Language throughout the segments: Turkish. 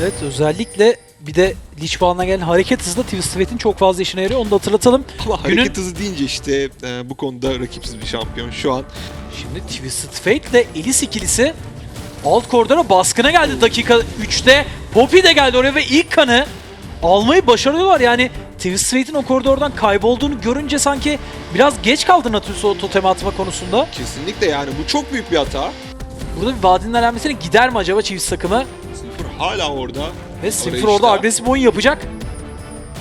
Evet özellikle bir de Lich bağına gelen hareket hızı da Twisted çok fazla işine yarıyor. Onu da hatırlatalım. Ama Günün- hareket hızı deyince işte e, bu konuda rakipsiz bir şampiyon şu an. Şimdi Twisted Fate ile Elis ikilisi alt koridora baskına geldi dakika 3'te. Poppy de geldi oraya ve ilk kanı almayı başarıyorlar. Yani Twisted Fate'in o koridordan kaybolduğunu görünce sanki biraz geç kaldı Nautilus o totemi atma konusunda. Kesinlikle yani bu çok büyük bir hata. Burada bir vadinin alamesine gider mi acaba Chiefs takımı? Sıfır hala orada. Ve Arayışta. orada agresif oyun yapacak.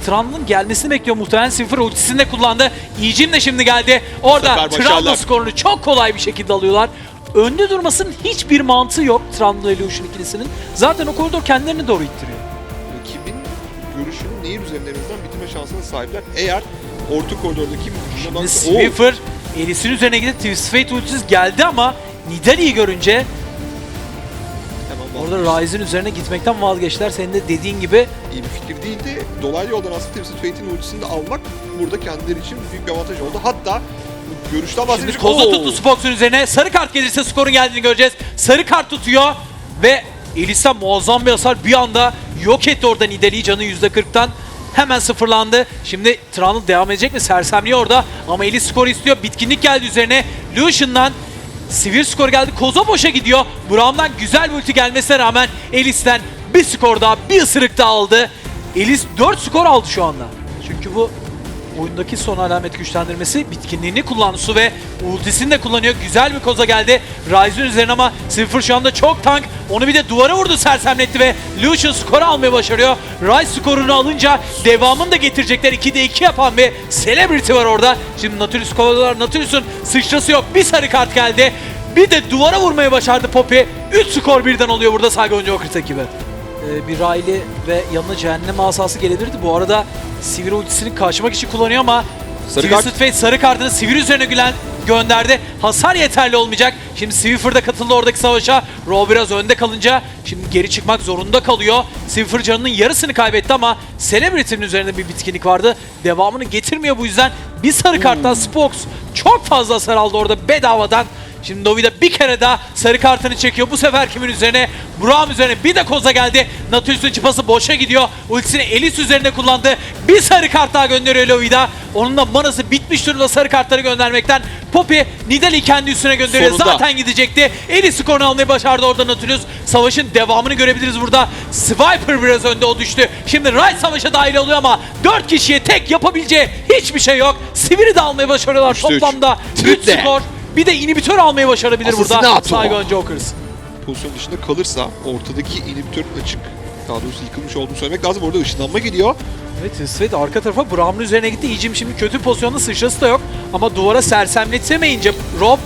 Trundle'ın gelmesini bekliyor muhtemelen. Simfer ultisini de kullandı. Ijim de şimdi geldi. Orada başardılar. skorunu çok kolay bir şekilde alıyorlar. Önde durmasının hiçbir mantığı yok Trundle ile Lucian ikilisinin. Zaten o koridor kendilerini doğru ittiriyor. Rakibin görüşünün nehir üzerinlerinden bitirme şansına sahipler. Eğer orta koridordaki Şimdi Oo, Swiffer Elis'in üzerine gidip Twisted Fate ultisiz geldi ama Nidalee'yi görünce orada. Ryze'in üzerine gitmekten vazgeçtiler. Senin de dediğin gibi iyi bir fikir değildi. Dolaylı yoldan aslında Twisted Fate'in ultisini de almak burada kendileri için büyük bir avantaj oldu. Hatta görüşten Şimdi bahsedecek... koza Oo! tuttu Spox'un üzerine. Sarı kart gelirse skorun geldiğini göreceğiz. Sarı kart tutuyor ve Elisa muazzam bir hasar bir anda yok etti orada Nidalee'yi canı %40'tan. Hemen sıfırlandı. Şimdi Trundle devam edecek mi? Sersemliyor orada. Ama Elis skor istiyor. Bitkinlik geldi üzerine. Lucian'dan Sivir skor geldi. Koza boşa gidiyor. Braum'dan güzel bir ulti gelmesine rağmen Elis'ten bir skor daha, bir ısırık daha aldı. Elis 4 skor aldı şu anda. Çünkü bu oyundaki son alamet güçlendirmesi bitkinliğini kullandı ve ultisini de kullanıyor. Güzel bir koza geldi. Ryze'ın üzerine ama Silver şu anda çok tank. Onu bir de duvara vurdu sersemletti ve Lucian skoru almayı başarıyor. Ryze skorunu alınca devamını da getirecekler. 2'de 2 yapan bir Celebrity var orada. Şimdi Nautilus kovaladılar. Nautilus'un sıçrası yok. Bir sarı kart geldi. Bir de duvara vurmayı başardı Poppy. 3 skor birden oluyor burada Saigon Jokers ekibi. Ee, bir Riley ve yanına cehennem asası gelebilirdi. Bu arada Sivir ultisini kaçmak için kullanıyor ama Sarı kart. Fate sarı kartını Sivir üzerine gülen gönderdi. Hasar yeterli olmayacak. Şimdi Swiffer da katıldı oradaki savaşa. Raw biraz önde kalınca şimdi geri çıkmak zorunda kalıyor. Swiffer canının yarısını kaybetti ama Celebrity'nin üzerinde bir bitkinlik vardı. Devamını getirmiyor bu yüzden. Bir sarı karttan Spox çok fazla hasar aldı orada bedavadan. Şimdi Novi de bir kere daha sarı kartını çekiyor. Bu sefer kimin üzerine? Braum üzerine bir de koza geldi. Nautilus'un çıpası boşa gidiyor. Ultisini Elis üzerine kullandı. Bir sarı kart daha gönderiyor Lovida. Onun da manası bitmiş durumda sarı kartları göndermekten. Poppy Nidalee'yi kendi üstüne gönderiyor. Sonunda. Zaten gidecekti. Elis skorunu almayı başardı orada Nautilus. Savaşın devamını görebiliriz burada. Swiper biraz önde o düştü. Şimdi Rice savaşa dahil oluyor ama 4 kişiye tek yapabileceği hiçbir şey yok. Sivir'i de almayı başarıyorlar toplamda. 3 Üçte. skor. Bir de inhibitör almayı başarabilir burada Assassinato. Saigon Jokers. pozisyon dışında kalırsa ortadaki inhibitörün açık daha doğrusu yıkılmış olduğunu söylemek lazım. Orada ışınlanma geliyor. Evet Twisted arka tarafa Braum'un üzerine gitti. İyicim şimdi kötü pozisyonda sıçrası da yok. Ama duvara sersemletemeyince Rob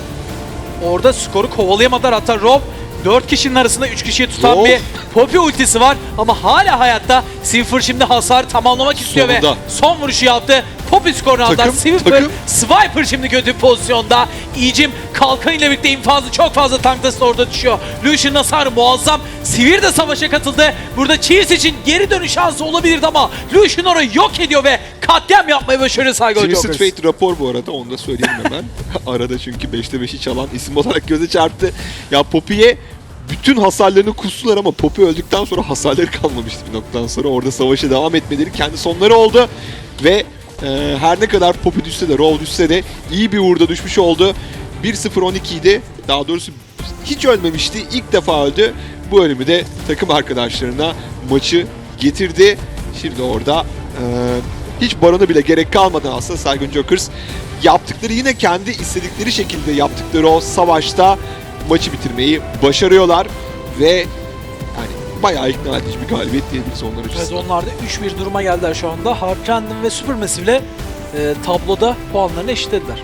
orada skoru kovalayamadılar. Hatta Rob 4 kişinin arasında 3 kişiyi tutan Rob. bir Poppy ultisi var. Ama hala hayatta Silver şimdi hasar tamamlamak istiyor Sonunda. ve son vuruşu yaptı. Poppy skorunu Silver, takım. Swiper şimdi kötü pozisyonda. İyicim kalkan ile birlikte infazı çok fazla tanklası orada düşüyor. Lucian hasarı muazzam. Sivir de savaşa katıldı. Burada Cheers için geri dönüş şansı olabilirdi ama Lucian orayı yok ediyor ve katliam yapmayı başarıyor Twisted Jokers. Fate rapor bu arada onu da söyleyeyim hemen. Arada çünkü 5'te 5'i çalan isim olarak göze çarptı. Ya Poppy'ye bütün hasarlarını kustular ama Poppy öldükten sonra hasarları kalmamıştı bir noktadan sonra. Orada savaşa devam etmeleri kendi sonları oldu. Ve e, her ne kadar Poppy düşse de, Raw düşse de iyi bir uğurda düşmüş oldu. 1-0-12 idi. Daha doğrusu hiç ölmemişti. İlk defa öldü. Bu ölümü de takım arkadaşlarına maçı getirdi. Şimdi orada e, hiç barona bile gerek kalmadan aslında Saigon Jokers yaptıkları yine kendi istedikleri şekilde yaptıkları o savaşta maçı bitirmeyi başarıyorlar ve yani bayağı ikna edici bir galibiyet diyebiliriz onlar Evet açısından. onlar da 3-1 duruma geldiler şu anda. Hard Random ve Supermassive ile e, tabloda puanlarını eşitlediler.